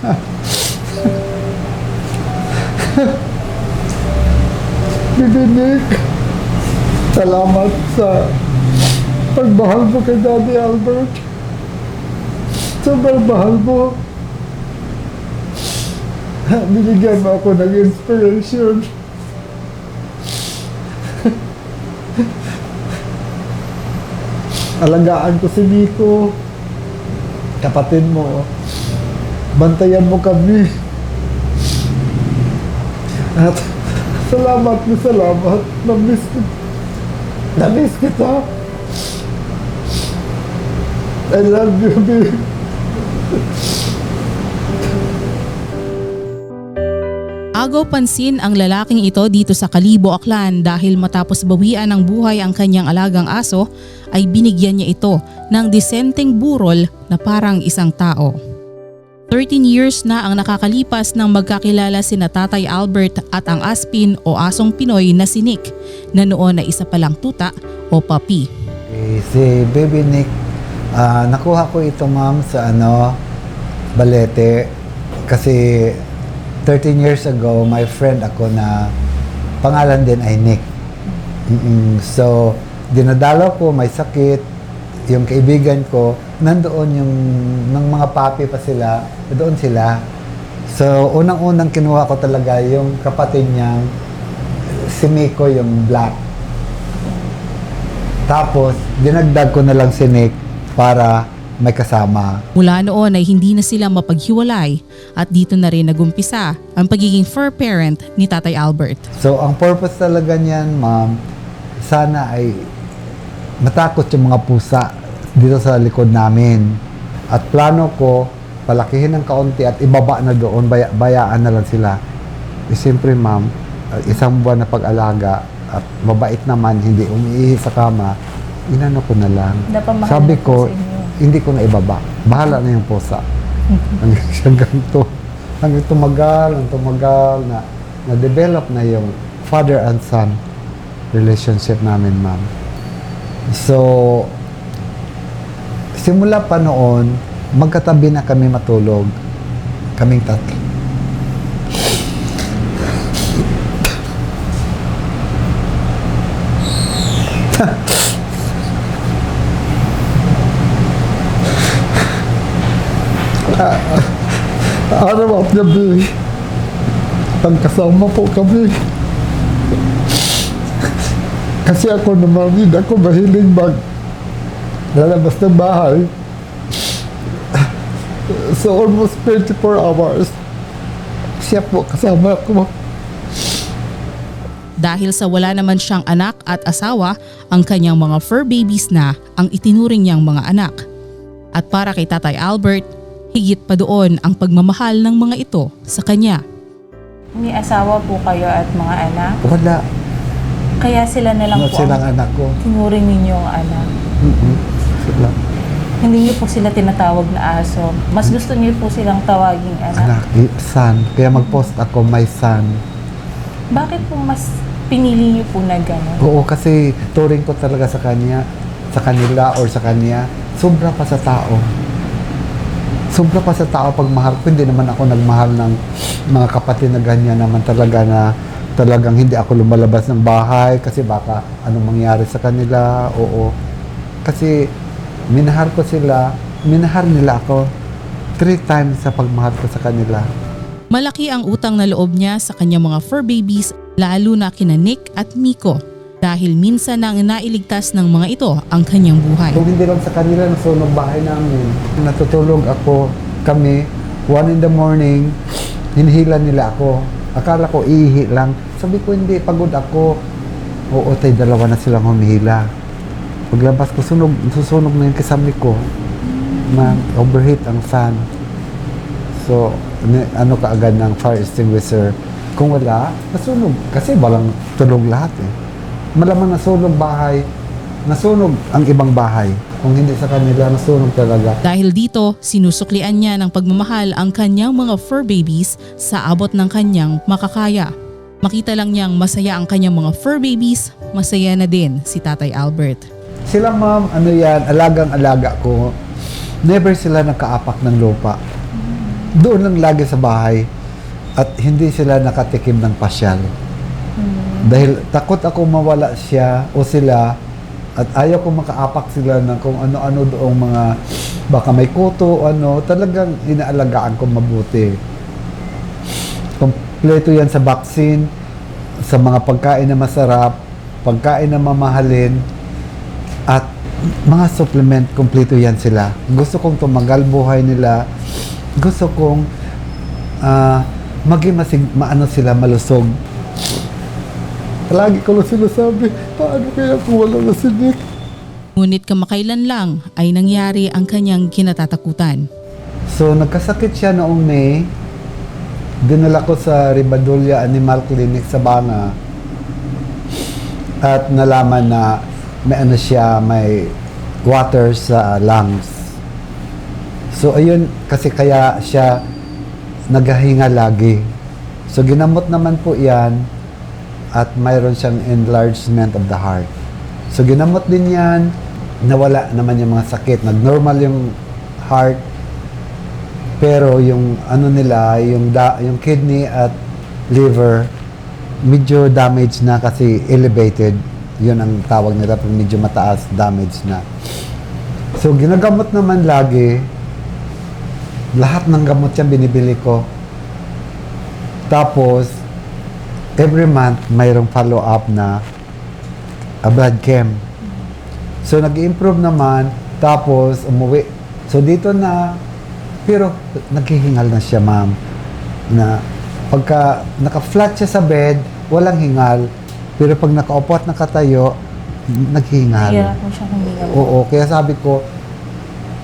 Bibinik, salamat sa pagmahal mo kay Daddy Albert. Sobrang mahal mo. Binigyan mo ako ng inspiration. Alagaan ko si Nico. Kapatid mo. Bantayan mo kami. At salamat na salamat. Na-miss kita. Na-miss kita. I love you, babe. Agaw pansin ang lalaking ito dito sa Kalibo, Aklan dahil matapos bawian ng buhay ang kanyang alagang aso ay binigyan niya ito ng disenteng burol na parang isang tao. 13 years na ang nakakalipas nang magkakilala sina Tatay Albert at ang aspin o asong Pinoy na si Nick na noon ay isa palang tuta o papi. Eh, si Baby Nick, ah, nakuha ko ito ma'am sa ano, Balete. Kasi 13 years ago, my friend ako na pangalan din ay Nick. Mm-mm. So, dinadalaw ko, may sakit. Yung kaibigan ko, nandoon yung, ng mga papi pa sila, doon sila. So, unang-unang kinuha ko talaga yung kapatid niyang, si Miko yung black. Tapos, dinagdag ko na lang si Nick para may kasama. Mula noon ay hindi na sila mapaghiwalay at dito na rin nagumpisa ang pagiging fur parent ni Tatay Albert. So, ang purpose talaga niyan, ma'am, sana ay matakot yung mga pusa dito sa likod namin. At plano ko, palakihin ng kaunti at ibaba na doon, baya, bayaan na lang sila. Eh, siyempre, ma'am, uh, isang buwan na pag-alaga at mabait naman, hindi umiihi sa kama, inano ko na lang. Napamahal Sabi na ko, hindi ko na ibaba. Bahala na yung pusa. hanggang siya ganito. Hanggang tumagal, hanggang tumagal, na, na-develop na yung father and son relationship namin, ma'am. So, simula pa noon, magkatabi na kami matulog. Kaming tatlo. Araw at gabi, pagkasama po kami. Kasi ako naman, hindi ako mahiling mag lalabas ng bahay. So almost 24 hours, siya po kasama ko. Dahil sa wala naman siyang anak at asawa, ang kanyang mga fur babies na ang itinuring niyang mga anak. At para kay Tatay Albert, higit pa doon ang pagmamahal ng mga ito sa kanya. May asawa po kayo at mga anak. Wala. Kaya sila na lang Ano po silang ang anak ko. tinuring ninyong anak. Mm-mm. Sila. Hindi niyo po sila tinatawag na aso. Mas gusto niyo po silang tawaging anak. Anak, son. Kaya mag-post ako, my son. Bakit po mas pinili niyo po na gano'n? Oo, kasi turing ko talaga sa kanya, sa kanila or sa kanya, sobra pa sa tao. Sobra pa sa tao pag mahal ko. Hindi naman ako nagmahal ng mga kapatid na ganyan naman talaga na talagang hindi ako lumalabas ng bahay kasi baka anong mangyari sa kanila. Oo. Kasi minahal ko sila, minahal nila ako three times sa pagmahal ko sa kanila. Malaki ang utang na loob niya sa kanyang mga fur babies lalo na kina Nick at Miko dahil minsan nang nailigtas ng mga ito ang kanyang buhay. Kung hindi lang sa kanila, nasunog bahay namin. Natutulog ako, kami, one in the morning, hinihila nila ako. Akala ko ihi lang. Sabi ko, hindi, pagod ako. Oo, tay, dalawa na silang humihila. Paglabas ko, sunog, susunog na yung kasami ko. Na overheat ang fan. So, ano ka agad ng fire extinguisher. Kung wala, nasunog. Kasi walang tulog lahat eh. Malamang nasunog bahay, nasunog ang ibang bahay. Kung hindi sa kanila, nasunog talaga. Dahil dito, sinusuklian niya ng pagmamahal ang kanyang mga fur babies sa abot ng kanyang makakaya. Makita lang niyang masaya ang kanyang mga fur babies, masaya na din si Tatay Albert. Sila ma'am, ano yan, alagang-alaga ko. Never sila nakaapak ng lupa. doon lang lagi sa bahay at hindi sila nakatikim ng pasyal. Dahil takot ako mawala siya o sila at ayaw ko makaapak sila ng kung ano-ano doong mga baka may kuto o ano, talagang inaalagaan ko mabuti. Kompleto yan sa vaccine, sa mga pagkain na masarap, pagkain na mamahalin, at mga supplement, kompleto yan sila. Gusto kong tumagal buhay nila. Gusto kong ah, maging masig, maano sila, malusog. Lagi ko lang sinasabi, paano kaya kung wala na si Nick? Ngunit kamakailan lang ay nangyari ang kanyang kinatatakutan. So, nagkasakit siya noong May. Dinala ko sa Ribadulla Animal Clinic sa Banga. At nalaman na may ano siya, may water sa lungs. So, ayun, kasi kaya siya naghahinga lagi. So, ginamot naman po yan at mayroon siyang enlargement of the heart. So, ginamot din yan, nawala naman yung mga sakit. Nag-normal yung heart, pero yung ano nila, yung da, yung kidney at liver medyo damaged na kasi elevated. Yun ang tawag nila pag medyo mataas, damage na. So ginagamot naman lagi. Lahat ng gamot yan binibili ko. Tapos every month mayroong follow up na a blood chem. So nag-improve naman tapos umuwi. So dito na pero naghihingal na siya, ma'am. Na pagka naka-flat siya sa bed, walang hingal. Pero pag nakaupo at nakatayo, naghihingal. Hirap mo siya huminga. Oo, kaya sabi ko,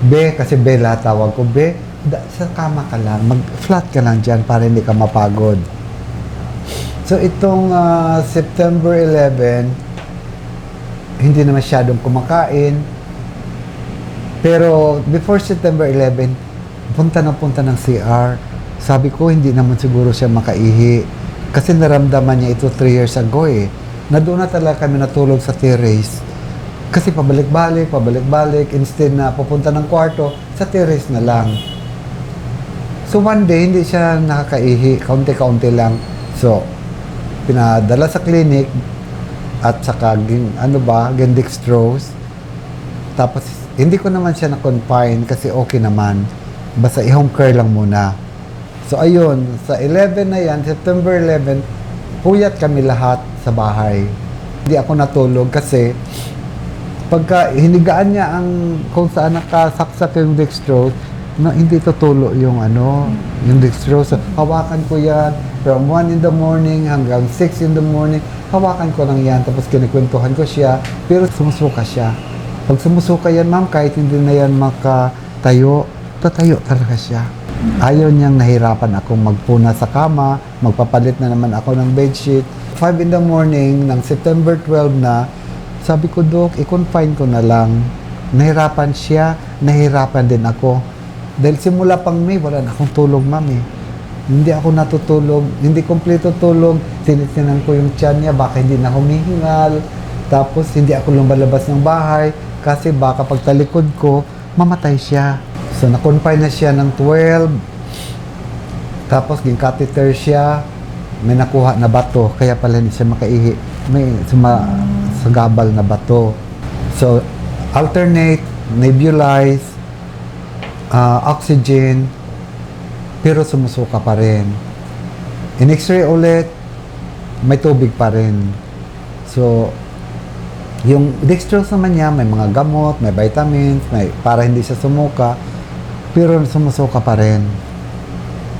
Be, kasi Bella tawag ko, Be, da, sa kama ka lang, mag-flat ka lang dyan para hindi ka mapagod. So itong ah, September 11, hindi na masyadong kumakain. Pero before September 11, punta na punta ng CR. Sabi ko, hindi naman siguro siya makaihi. Kasi naramdaman niya ito 3 years ago eh. Na doon na talaga kami natulog sa terrace. Kasi pabalik-balik, pabalik-balik. Instead na pupunta ng kwarto, sa terrace na lang. So one day, hindi siya nakakaihi. Kaunti-kaunti lang. So, pinadala sa clinic at saka, ano ba, gendextrose. Tapos, hindi ko naman siya na-confine kasi okay naman. Basta i-home care lang muna. So, ayun, sa 11 na yan, September 11, puyat kami lahat sa bahay. Hindi ako natulog kasi pagka hinigaan niya ang kung saan nakasaksak yung dextrose, no, hindi tutulo yung ano, yung dextrose. Hawakan ko yan from 1 in the morning hanggang 6 in the morning. Hawakan ko lang yan, tapos kinikwentuhan ko siya, pero sumusuka siya. Pag sumusuka yan, ma'am, kahit hindi na yan makatayo, tatayo talaga siya. Ayaw niyang nahirapan akong magpuna sa kama, magpapalit na naman ako ng bedsheet. 5 in the morning ng September 12 na, sabi ko, Dok, i-confine ko na lang. Nahirapan siya, nahirapan din ako. Dahil simula pang May, wala na akong tulog, ma'am eh. Hindi ako natutulog, hindi kompleto tulog. Tinitinan ko yung tiyan niya, baka hindi na humihingal. Tapos hindi ako lumalabas ng bahay kasi baka pagtalikod ko, mamatay siya. So, na-confine na siya ng 12. Tapos, ging-catheter siya. May nakuha na bato. Kaya pala hindi siya makaihi. May suma, sagabal na bato. So, alternate, nebulize, ah, oxygen, pero sumusuka pa rin. In x-ray ulit, may tubig pa rin. So, yung dextrose naman niya, may mga gamot, may vitamins, may, para hindi siya sumuka, pero sumusuka pa rin.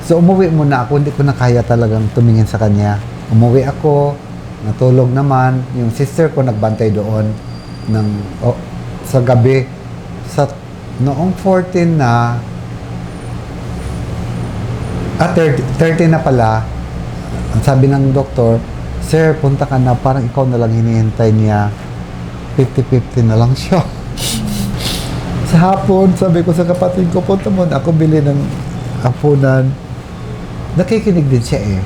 So, umuwi muna ako, hindi ko na kaya talagang tumingin sa kanya. Umuwi ako, natulog naman, yung sister ko nagbantay doon ng, oh, sa gabi. Sa, noong 14 na, ah, 30, 30 na pala, ang sabi ng doktor, Sir, punta ka na, parang ikaw na lang hinihintay niya. 50-50 na lang siya. sa hapon, sabi ko sa kapatid ko, punta mo na ako bili ng hapunan. Nakikinig din siya eh.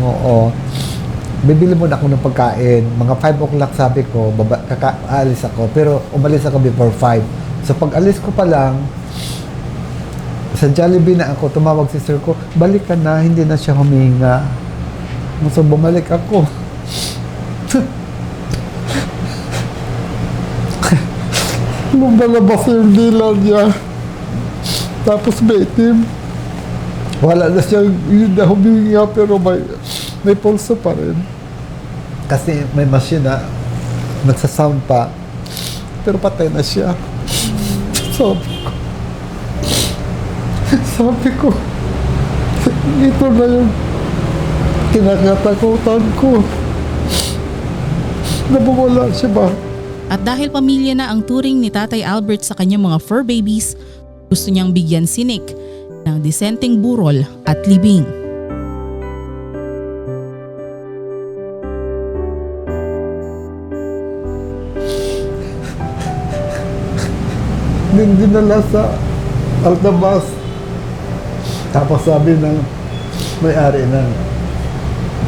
Oo. Bibili mo na ako ng pagkain. Mga 5 o'clock sabi ko, baba, kaka, aalis ako. Pero umalis ako before 5. So pag alis ko pa lang, Sa Jollibee na ako, tumawag si sir ko, balik ka na, hindi na siya huminga. So, bumalik ako. Lumalabas yung dila niya. Tapos may itim. Wala na siya, yun na huminga pero may, may pulso pa rin. Kasi may machine na nagsasound pa. Pero patay na siya. Sabi ko, sabi ko, ito na yung kinakatakutan ko. Nabawala siya ba? At dahil pamilya na ang turing ni Tatay Albert sa kanyang mga fur babies, gusto niyang bigyan si Nick ng disenteng burol at libing. Din dinala sa Altabas. Tapos sabi ng may-ari ng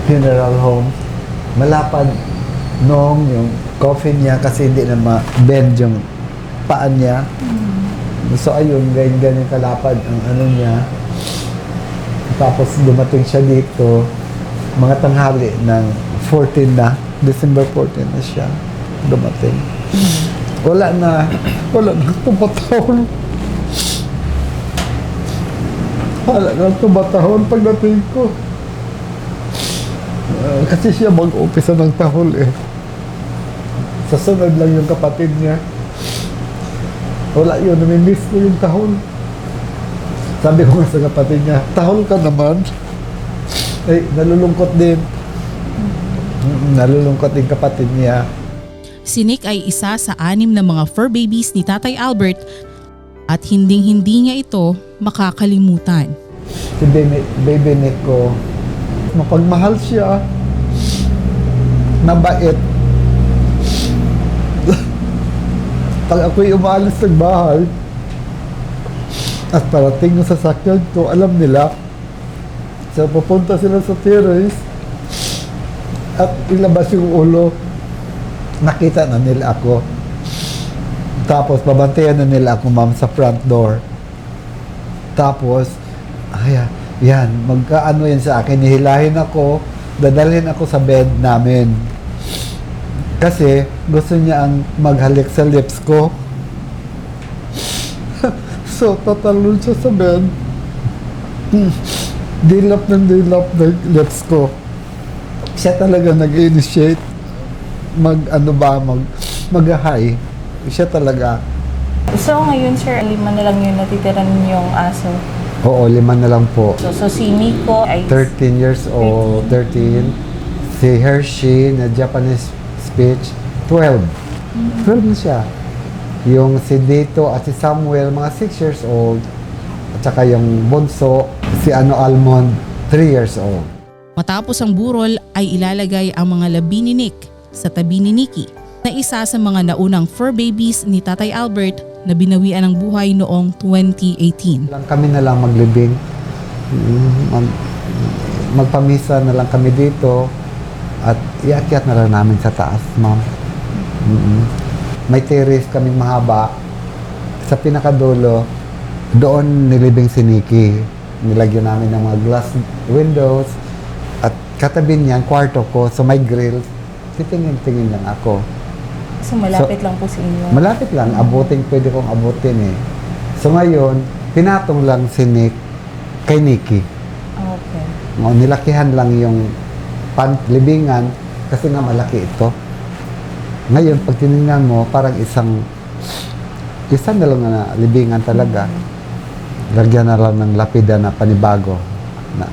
funeral home. Malapad noong yung coffin niya kasi hindi na ma-bend yung paan niya. So ayun, ganyan-ganyan kalapad ang ano niya. Tapos dumating siya dito, mga tanghali ng 14 na, December 14 na siya dumating. wala na, wala na tumatahol. Wala na tumatahol pagdating ko. Ah, kasi siya mag-umpisa ng tahol eh. Sa sunod lang yung kapatid niya. Wala yun, namimiss ko yung tahol. Sabi ko nga sa kapatid niya, tahol ka naman. Eh, nalulungkot din. Nalulungkot din kapatid niya. Si Nick ay isa sa anim na mga fur babies ni Tatay Albert at hinding-hindi niya ito makakalimutan. Si baby, baby Nick ko, Mapagmahal siya. mabait. Pag ako'y umaalis ng bahay, at parating yung sasakyan ko, alam nila. So, pupunta sila sa terrace, at ilabas yung ulo. Nakita na nila ako. Tapos, babantayan na nila ako, ma'am, sa front door. Tapos, ay, yan, magkaano yan sa akin, nihilahin ako, dadalhin ako sa bed namin. Kasi, gusto niya ang maghalik sa lips ko. So, tatalon siya sa bed. Dilap ng dilap ng lips ko. Siya talaga nag-initiate. Mag, ano ba, mag, mag-high. Siya talaga. So ngayon sir, lima na lang yung natitira ninyong aso. Oo, lima na lang po. So, so si Nico ay 13 years old, 13. Si Hershey na Japanese speech, 12. 12 na siya. Yung si Dito at si Samuel, mga 6 years old. At saka yung bunso, si ano Almond, 3 years old. Matapos ang burol ay ilalagay ang mga labi ni Nick sa tabi ni Nikki na isa sa mga naunang fur babies ni Tatay Albert na binawian ng buhay noong 2018. Lang kami na lang maglibing. Mm, Mag, magpamisa na lang kami dito. At iakyat na lang namin sa taas, ma'am. Mm-mm. May terrace kaming mahaba. Sa pinakadulo, doon nilibing si Nikki. Nilagyan namin ng mga glass windows. At katabi niyan, kwarto ko. So may grill. Titingin-tingin lang ako. so malapit lang po sa inyo. Malapit lang, abutin, pwede kong abutin eh. So ngayon, pinatong lang si Nick kay Nikki. okay. O, nilakihan lang yung pan, libingan kasi nga malaki ito. Ngayon, pag tinignan mo, parang isang isa na lang na libingan talaga. Lagyan na lang ng lapida na panibago na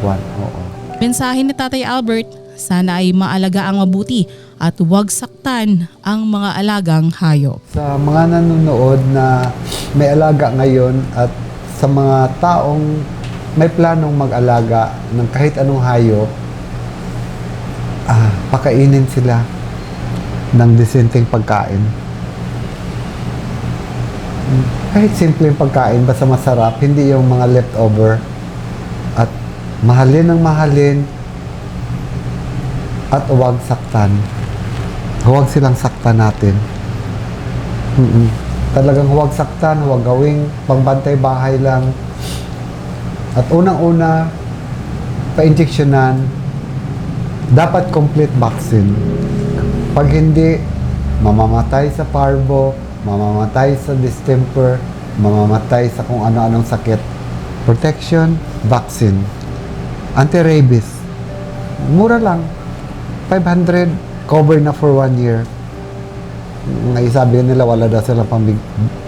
one. Oo. Mensahe ni Tatay Albert, sana ay maalaga ang mabuti at huwag saktan ang mga alagang hayop. Sa mga nanonood na may alaga ngayon at sa mga taong may planong mag-alaga ng kahit anong hayop, pakainin sila ng disenteng pagkain. Kahit simpleng pagkain, basta masarap, hindi yung mga leftover. At mahalin ng mahalin at huwag saktan. Huwag silang saktan natin. Mm-mm. Talagang huwag saktan, huwag gawing pangbantay bahay lang. At unang-una, pa-injeksyonan, dapat complete vaccine. Pag hindi, mamamatay sa parvo, mamamatay sa distemper, mamamatay sa kung ano-anong sakit. Protection, vaccine. Anti-rabies. Mura lang. 500, cover na for one year. Nga sabi nila, wala daw silang pambig,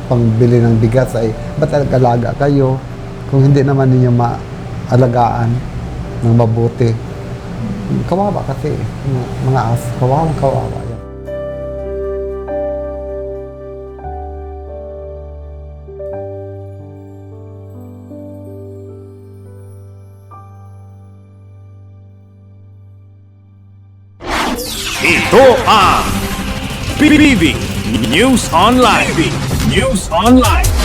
pangbili ng bigas ay, ba't alaga kayo? Kung hindi naman ninyo maalagaan ng mabuti. Kawawa kasi, mga, as, kawawa, kawawa yan. Ito ang PBB News Online. News Online.